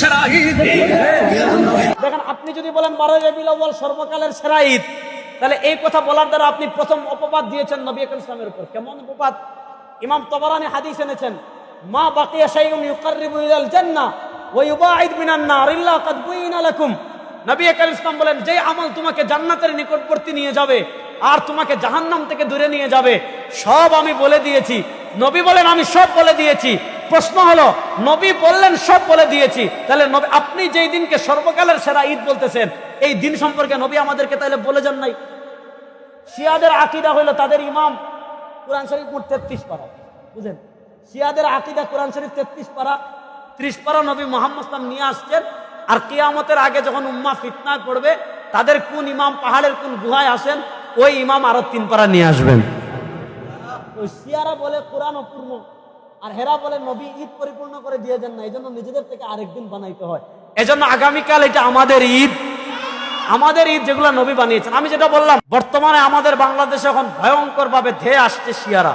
সেরা ঈদ দেখেন, আপনি যদি বলেন বারোই রবিউল আউয়াল সর্বকালের সেরা ঈদ তাহলে এই কথা বলার দ্বারা আপনি প্রথম অপবাদ দিয়েছেন নবী আকরাম ইসলামের উপর। কেমন অপবাদ? ইমাম তবরানি হাদিস এনেছেন, মা বাকিয়া শাইউন ইউকাররিবু ইলাল জান্নাহ ওয়া ইউবাইদ মিনান নার ইল্লা কাদ বুইনা লাকুম। নবী আকরাম ইসলাম বলেন যে আমল তোমাকে জান্নাতের নিকটবর্তী নিয়ে যাবে আর তোমাকে জাহান্নাম থেকে দূরে নিয়ে যাবে, সব আমি বলে দিয়েছি। নবী বলেন, আমি সব বলে দিয়েছি। প্রশ্ন হলো, নবী বললেন, সব বলে দিয়েছি। তাহলে আপনি যেই দিনকে সর্বকালের সেরা ঈদ বলতেছেন, এই দিন সম্পর্কে নবী আমাদেরকে তাহলে বলে যান নাই। শিয়াদের আকিদা হইল তাদের ইমাম কোরআন শরীফ মোট তেত্রিশ পারা, বুঝলেন? শিয়াদের আকিদা কোরআন শরীফ তেত্রিশ পারা, ত্রিশ পারা নবী মোহাম্মদ নিয়ে আসছেন, আর কিয়ামতের আগে যখন উম্মা ফিতনা পড়বে তাদের কোন ইমাম পাহাড়ের কোন গুহায় আসেন, ওই ইমাম আরও তিন পারা নিয়ে আসবেন। শিয়ারা বলে কোরআন অপূর্ণ আর হেরা বলে নবী ঈদ পরিপূর্ণ করে দিয়ে যান না এই জন্য নিজেদের থেকে আরেকদিন বানাইতে হয়। এজন্য আগামীকাল এটা আমাদের ঈদ। আমাদের ঈদ যেগুলো নবী বানিয়েছেন। আমি যেটা বললাম বর্তমানে আমাদের বাংলাদেশে এখন ভয়ঙ্কর ভাবে ধেয়ে আসছে শিয়ারা।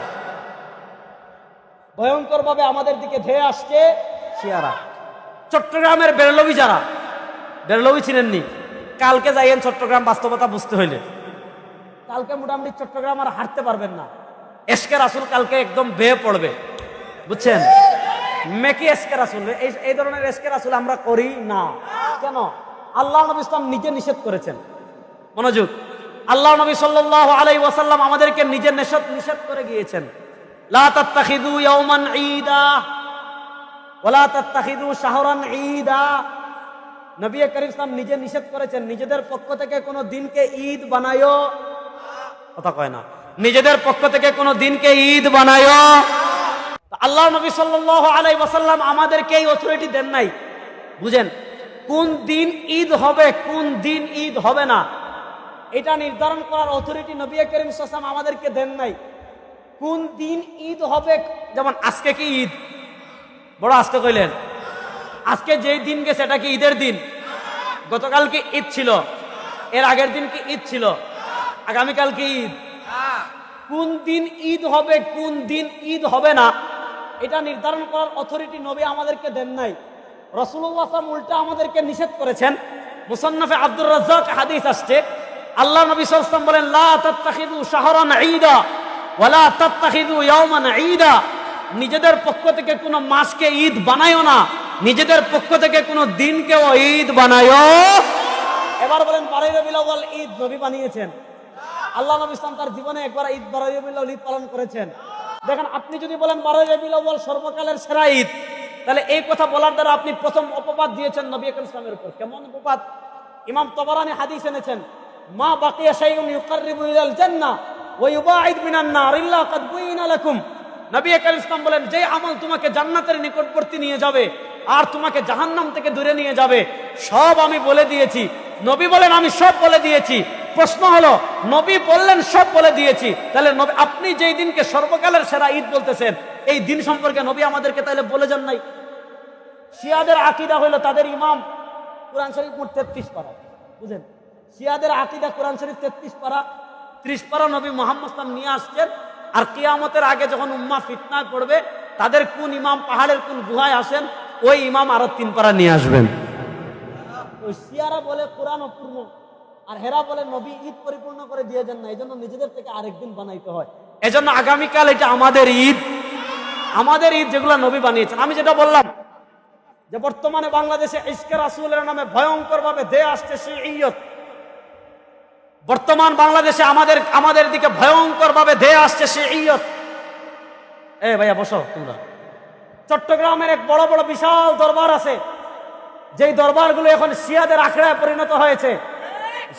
ভয়ঙ্কর ভাবে আমাদের দিকে ধেয়ে আসছে শিয়ারা। চট্টগ্রামের বেরলবি যারা বেরলবি চিনেননি কালকে যাইয়েন চট্টগ্রাম বাস্তবতা বুঝতে হইলে। কালকে মোটামুটি চট্টগ্রাম আর হাঁটতে পারবেন না। এসকে রাসুল কালকে একদম বেয়ে পড়বে। বুঝছেন? মেকি এসকে রাসুল, এই ধরনের এসকে রাসুল আমরা করি না। কেন? আল্লাহ নবী ইসলাম নিজে নিষেধ করেছেন। মনোযোগ। আল্লাহ নবী সাল্লাহ আলাই ওয়াসাল্লাম আমাদেরকে নিজে নিষেধ নিষেধ করে গিয়েছেন। নিজে নিষেধ করেছেন, নিজেদের পক্ষ থেকে কোনো দিনকে ঈদ বানায়ো কথা কয় না। নিজেদের পক্ষ থেকে কোনো দিনকে ঈদ বানায়ো আল্লাহ নবী সাল্লাল্লাহু আলাই ওয়াসাল্লাম আমাদেরকে এই অথরিটি দেন নাই। বুঝেন? কোন দিন ঈদ হবে কোন দিন ঈদ হবে না। এটা নির্ধারণ করার অথরিটি নবী করিম সাল্লাম আমাদেরকে দেন নাই। কোন দিন ঈদ হবে যেমন আজকে কি ঈদ? বড় আজকে কইলেন। আজকে যেই দিন গেছে এটা কি ঈদের দিন? গতকাল কি ঈদ ছিল? এর আগের দিন কি ঈদ ছিল? আগামীকাল কি ঈদ? কোন দিন ঈদ হবে কোন দিন ঈদ হবে না। এটা নির্ধারণ করার অথরিটি নবী আমাদেরকে দেন নাই। রসুল্লাহ উল্টা আমাদেরকে নিষেধ করেছেন। মুসান্নাফে আব্দুর রাজ্জাক হাদিস আসছে। আল্লাহ নবী সাল্লাম বলেন, লা তাত্তাখিদু শাহরান ঈদা ওয়ালা তাত্তাখিদু ইয়াওমান ঈদা। নিজেদের পক্ষ থেকে কোনো মাসকে ঈদ বানায়ও না, নিজেদের পক্ষ থেকে কোনো দিনকেও ঈদ বানায়ও এবার বলেন, বারোই আউয়াল ঈদ নবী বানিয়েছেন। আল্লাহ নবী ইসলাম তার জীবনে একবার ঈদ বারাই আউয়াল ঈদ পালন করেছেন। দেখেন, আপনি যদি বলেন বারোই রবিউল সর্বকালের সেরা ঈদ, তাহলে এই কথা বলার দ্বারা আপনি প্রথম অপবাদ দিয়েছেন নবী আকরাম ইসলামের উপর। কেমন অপবাদ? ইমাম তবরানি হাদিস এনেছেন, মা বাকিয়া শাইউন ইউকাররিবু ইলাল জান্নাহ ওয়া ইউবাইদ মিনান নার ইল্লা কাদ বুইনা লাকুম। নবী আকরাম ইসলাম বলেন যে আমল তোমাকে জান্নাতের নিকটবর্তী নিয়ে যাবে, আর তোমাকে জাহান্নাম থেকে দূরে নিয়ে যাবে, সব আমি বলে দিয়েছি। নবী বলেন, আমি সব বলে দিয়েছি। প্রশ্ন হলো, নবী বললেন, সব বলে দিয়েছি। তাহলে আপনি যেই দিনকে সর্বকালের সেরা ঈদ বলতেছেন, এই দিন সম্পর্কে নবী আমাদেরকে তাহলে বলে যান নাই। শিয়াদের আকিদা হইল তাদের ইমাম কোরআন শরীফ মোট তেত্রিশ পারা বুঝেন শিয়াদের আকিদা কোরআন শরীফ তেত্রিশ পারা, ত্রিশ পারা নবী মোহাম্মদ নিয়ে আসছেন, আর কিয়ামতের আগে যখন উম্মা ফিতনা পড়বে, তাদের কোন ইমাম পাহাড়ের কোন গুহায় আসেন, ওই ইমাম আরও তিন পারা নিয়ে আসবেন। ওই শিয়ারা বলে কোরআন অপূর্ণ, আর হেরা বলে নবী ঈদ পরিপূর্ণ করে দিয়ে যান না এই জন্য নিজেদের থেকে আরেকদিন বানাইতে হয়। এজন্য আগামীকাল এটা আমাদের ঈদ। আমাদের ঈদ যেগুলো নবী বানিয়েছেন। আমি যেটা বললাম, যে বর্তমানে বাংলাদেশে ইস্কে রাসুলের নামে ভয়ঙ্কর ভাবে ধেয়ে আসছে সেই ইয়ত বর্তমান বাংলাদেশে আমাদের আমাদের দিকে ভয়ঙ্কর ভাবে ধেয়ে আসছে সে ইয়ত এ ভাইয়া বসো তোমরা। চট্টগ্রামের এক বড় বড় বিশাল দরবার আছে। যেই দরবারগুলো এখন শিয়াদের আখড়ায় পরিণত হয়েছে,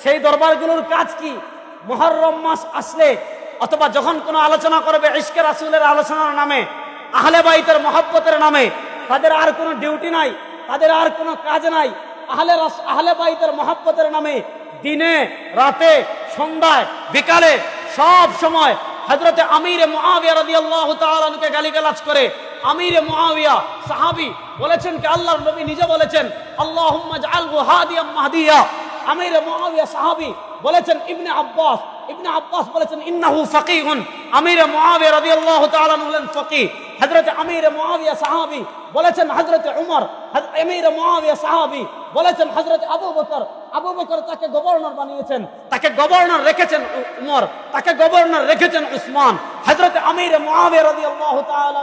সেই দরবারগুলোর কাজ কি? মহরম মাস আসলে, অথবা যখন কোনো আলোচনা করবে ইস্কে রাসুলের আলোচনার নামে, আহলে বাইতের মহব্বতের নামে, তাদের আর কোনো ডিউটি নাই, তাদের আর কোনো কাজ নাই, আহলে আহলে বাইতের মহব্বতের নামে দিনে, রাতে, সন্ধ্যায়, বিকালে, সব সময় হজরতে আমিরে মুআবিয়া রাদিয়াল্লাহু তাআলাকে গালিগালাজ করে আমিরে মুআবিয়া সাহাবী বলেছেন কি, আল্লাহর নবী নিজে বলেছেন, আল্লাহুম্মা জাআলহু হাদিয়াম মাহদিয়া। আমিরে মুআবিয়া সাহাবী বলেছেন, ইবনে আব্বাস। ইবনে আব্বাস বলেছেন, ইন্নাহু ফাকিহুন। আমিরে মুআবিয়া রাদিয়াল্লাহু তাআলা হলেন ফকিহ হজরত আমির মুআবিয়া সাহাবি বলেছেন হজরত উমর। আমির মুআবিয়া সাহাবি বলেছেন হজরত আবু বকর। আবু বকর তাকে গভর্নর বানিয়েছেন, তাকে গভর্নর রেখেছেন উমর, তাকে গভর্নর রেখেছেন উসমান। হজরত আমির মুআবিয়া রাদিয়াল্লাহু তাআলা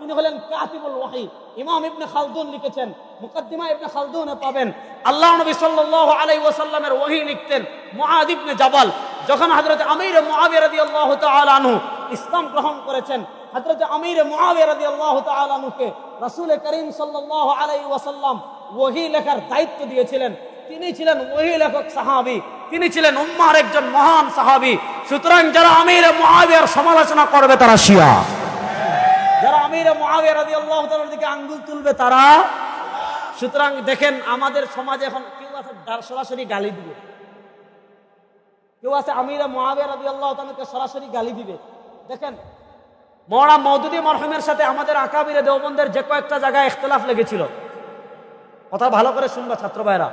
তিনি হলেন কাতিবুল ওয়াহি। ইমাম ইবনে খালদুন লিখেছেন, মুকদ্দিমা ইবনে খালদুনে পাবেন। আল্লাহ নবী সাল্লাল্লাহু আলাইহি ওয়াসাল্লামের ওহী লিখতেন মুআদ ইবনে জাবাল, যখন হযরত আমির মুআবিয়া রাদিয়াল্লাহু তাআলা আনহু ইসলাম গ্রহণ করেছেন। হযরত আমির মুআবিয়া রাদিয়াল্লাহু তাআলা আনহুকে রাসূল করিম সাল্লাল্লাহু আলাইহি ওয়াসাল্লাম ওহী লেখার দায়িত্ব দিয়েছিলেন। তিনি ছিলেন ওহী লেখক সাহাবী, তিনি ছিলেন উম্মার একজন মহান সাহাবী। সুতরাং যারা আমির মুআবিয়ার সমালোচনা করবে তারা শিয়া। তাআলার দিকে আঙ্গুল তুলবে তারা। সুতরাং দেখেন আমাদের সমাজে এখন কেউ আছে সরাসরি গালি দিবে। কেউ আছে আমির মুআবিয়া রাদিয়াল্লাহু তাআলাকে সরাসরি গালি দিবে। দেখেন মৌলা মওদুদি মরহুমের সাথে আমাদের আকাবিরে দেওবন্দের যে কয়েকটা জায়গায় ইখতিলাফ লেগেছিল। কথা ভালো করে শুনবা ছাত্র ভাইরা।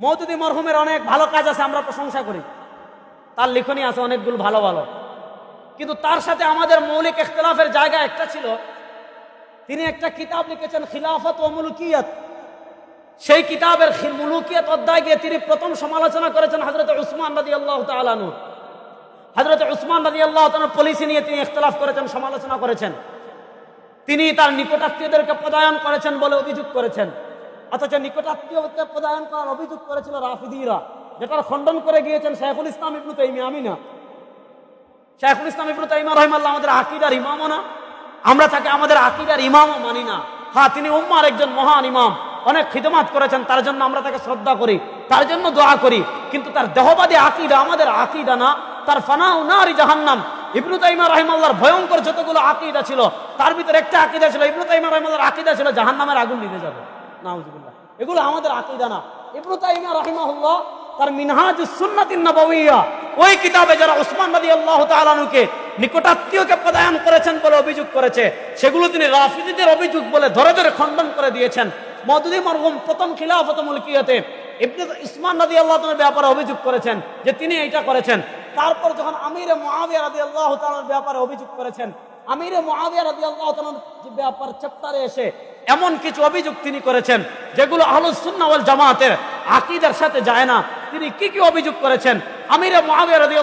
মওদুদি মরহুমের অনেক ভালো কাজ আছে, আমরা প্রশংসা করি। তার লিখনী আছে অনেকগুলো ভালো ভালো। কিন্তু তার সাথে আমাদের মৌলিক ইখতলাফের জায়গা একটা ছিল। তিনি একটা কিতাব লিখেছেন, খিলাফত ও মুলুকিয়ত। সেই কিতাবের মুলুকিয়ত অধ্যায় গিয়ে তিনি প্রথম সমালোচনা করেছেন হজরত উসমান রাজি আল্লাহ তালানু হজরত উসমান রাজি আল্লাহ পলিসি নিয়ে তিনি ইখতলাফ করেছেন, সমালোচনা করেছেন। তিনি তার নিকটাত্মীয়দেরকে প্রদায়ন করেছেন বলে অভিযোগ করেছেন। অথচ নিকটাত্মীয়কে প্রদায়ন করার অভিযোগ করেছিল রাফিদিরা, যেটার খণ্ডন করে গিয়েছেন শেখুল ইসলাম ইবনু তাইমি আমি না শেখুল ইসলাম ইবনু তাইমা রহিমাল্লাহ আমাদের আকিদার ইমামও না। আমরা তাকে আমাদের আকিদার ইমামও মানি না। হ্যাঁ তিনি উম্মার একজন মহান ইমাম। অনেক খিদমাত করেছেন, তার জন্য আমরা তাকে শ্রদ্ধা করি, তার জন্য দোয়া করি। কিন্তু তার দেহবাদী আকিদা আমাদের আকিদা না, তার ফানাউ নারী জাহান্নাম। ইবনু তাইমা রহিমাল্লাহর ভয়ঙ্কর যতগুলো আকিদা ছিল, তার ভিতরে একটা আকিদা ছিল, ইবনু তাইমা রহিমাল্লাহর আকিদা ছিল জাহান্নামের আগুন নিভে যাবে। নাউজুবিল্লাহ। এগুলো আমাদের আকিদা না। ইবনু তাইমা রহিমাহুল্লাহ তার মিনহাজ সুন্নাতিন ওই কিতাবে যারা উসমান নদী রাদিয়াল্লাহু তাআলাকে নিকটাত্মীয়কে প্রদান করেছেন বলে অভিযোগ করেছে, সেগুলো তিনি রাফিদিদের অভিযোগ বলে ধরে ধরে খণ্ডন করে দিয়েছেন। মদুদি মরহুম প্রথম খিলাফত মুলকিয়তে ইবনে উসমান আল্লাহ তাআলার ব্যাপারে অভিযোগ করেছেন যে তিনি এইটা করেছেন। তারপর যখন আমিরে মুআবিয়া আল্লাহ তাআলার ব্যাপারে অভিযোগ করেছেন, আমিরে মুআবিয়া রাদিয়াল্লাহু তাআলার যে ব্যাপার চ্যাপ্টারে এসে এমন কিছু অভিযোগ তিনি করেছেন, যেগুলো আহলুস সুন্নাহ ওয়াল জামাতের আকীদার সাথে যায় না। তিনি কি কি অভিযোগ করেছেন? আমির মহাবিয়া রদি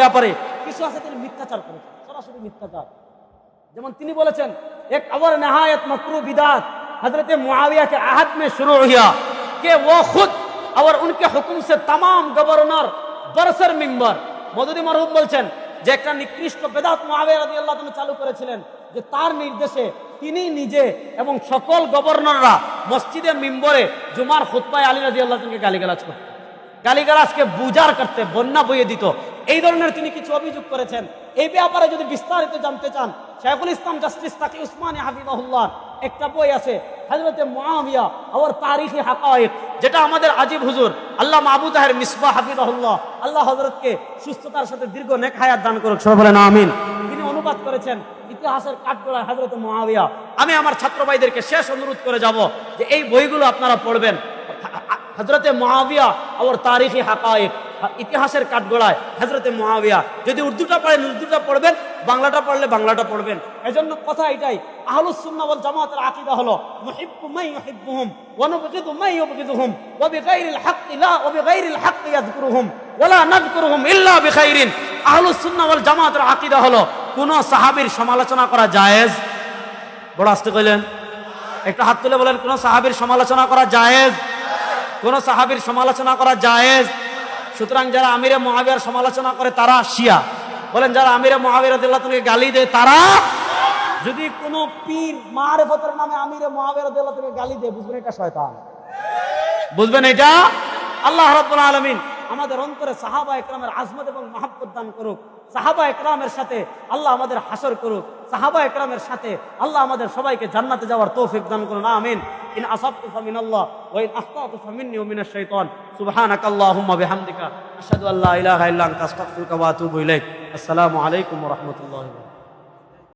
ব্যাপারে কিছু আছে তিনি মিথ্যাচার করেছেন, সরাসরি মিথ্যাচার। যেমন তিনি বলেছেন, এক আবার নাহায়ত মকরু বিদাত হজরত মহাবিয়াকে আহাত মে শুরু হইয়া কে ও খুদ, আবার উনকে হুকুম সে তাম গভর্নর দরসর মেম্বার। মদুদি মরহুম বলছেন যে, একটা নিকৃষ্ট বেদাত মহাবিয়া রদি চালু করেছিলেন, যে তার নির্দেশে তিনি নিজে এবং সকল গভর্নররা মসজিদের মিম্বরে জুমার খুতবায় আলী রাজি আল্লাহ গালিগালাজ করতেন। গালিগালাজকে বুজার করতে বন্যা বইয়ে দিত। এই ধরনের তিনি কিছু অভিযোগ করেছেন। এই ব্যাপারে যদি বিস্তারিত জানতে চান, শেখুল ইসলাম জাস্টিস তাকি উসমানী হাফিজাহুল্লাহ একটা বই আছে হজরতে মুআবিয়া আর তারিখি হাকায়েক, যেটা আমাদের আজিব হুজুর আল্লাহ মাহবুদ তাহের মিসবাহ হাফিজাহুল্লাহ, আল্লাহ হজরতকে সুস্থতার সাথে দীর্ঘ নেক হায়াত দান করুক, সবাই বলেন আমিন। তিনি অনুবাদ করেছেন ইতিহাসের কাঠগড়ায় হজরত মুআবিয়া। আমি আমার ছাত্র ভাইদেরকে শেষ অনুরোধ করে যাব যে এই বইগুলো আপনারা পড়বেন। হজরতে মহাবিয়া আর তারিখি হাকায়েক, ইতিহাসের কাঠগড়ায়। হজরতে মহাবিয়া যদি উর্দুটা পড়েন, উর্দুটা পড়বেন, বাংলাটা পড়লে বাংলাটা পড়বেন। এজন্য কথা এটাই, আহলুস সুন্নাহ ওয়াল জামাতের আকীদা হলো, মুহিব্বু মান ইউহিব্বুহুম, ওয়া নুবগিদু মান ইউবগিদুহুম, ওয়া বিগাইরিল হাক্কি লা, ওয়া বিগাইরিল হাক্কি ইয়াযকুরুহুম, ওয়া লা নাযকুরুহুম ইল্লা বিখাইরিন। আহলুস সুন্নাহ ওয়াল জামাতের আকীদা হলো, কোন সাহাবীর সমালোচনা করা জায়েজ? বড় আস্তে কইলেন। একটু হাত তুলে বলেন, কোন সাহাবীর সমালোচনা করা জায়েজ? কোন সাহাবীর সমালোচনা করা জায়েজ? সুতরাং যারা আমিরে মহাবিয়ার সমালোচনা করে, তারা শিয়া। বলেন, যারা আমিরে মহাবির রাদিয়াল্লাহু গালি দেয়, তারা যদি কোনো পীর মারেফতের নামে আমিরে মহাবির রাদিয়াল্লাহু গালি দেয়, বুঝবেন এটা শয়তান। বুঝবেন এটা? আল্লাহ রাব্বুল আলামিন আমাদের অন্তরে সাহাবা একরামের আজমত এবং মহাব্বত দান করুক। সাহাবা একরামের সাথে আল্লাহ আমাদের হাসর করুক। সাহাবা একরামের সাথে আল্লাহ আমাদের সবাইকে জান্নাতে যাওয়ার তৌফিক দান করুন। আমিন। ইন আসাবতু ফামিনাল্লাহ ওয়া ইন আখতাতু ফামিন্নি ওয়া মিনাশ শাইতান। সুবহানাকা আল্লাহুম্মা বিহামদিকা। আশহাদু আল্লা ইলাহা ইল্লা আনতা, আস্তাগফিরুকা ওয়া আতুবু ইলাইক। আসসালামু আলাইকুম ওয়া রাহমাতুল্লাহি ওয়া